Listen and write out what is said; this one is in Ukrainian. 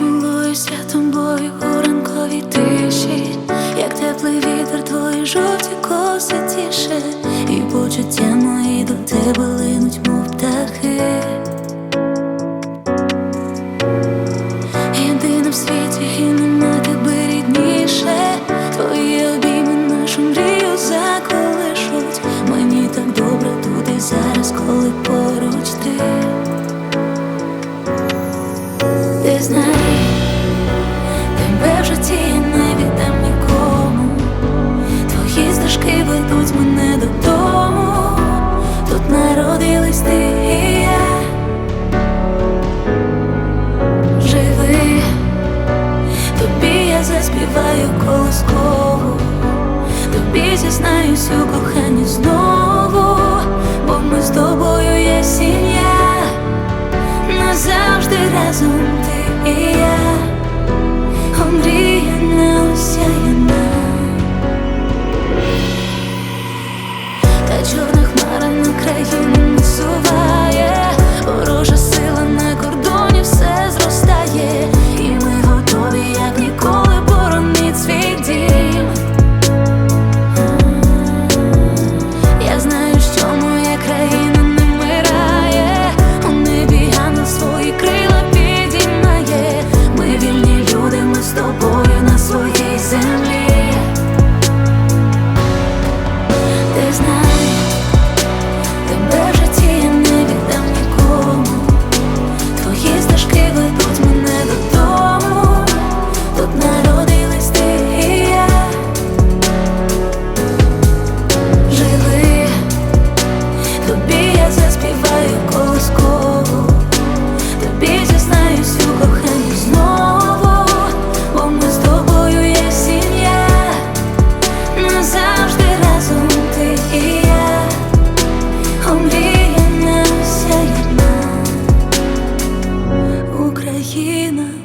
Було святом бою у ранковій тиші, як теплий вітер, твої жовті коси тіше, і почуття мої до тебе линуть, мов птахи. Єдиним світі. Ти знай, тебе в житті я не віддам нікому. Твої стежки ведуть мене додому. Тут народились ти і я. Живи, тобі я заспіваю колискову, тобі зізнаюсь у коханні знову, бо ми з тобою є сім'я, назавжди разом ти і я, омріяна осяяна, та чорна Україна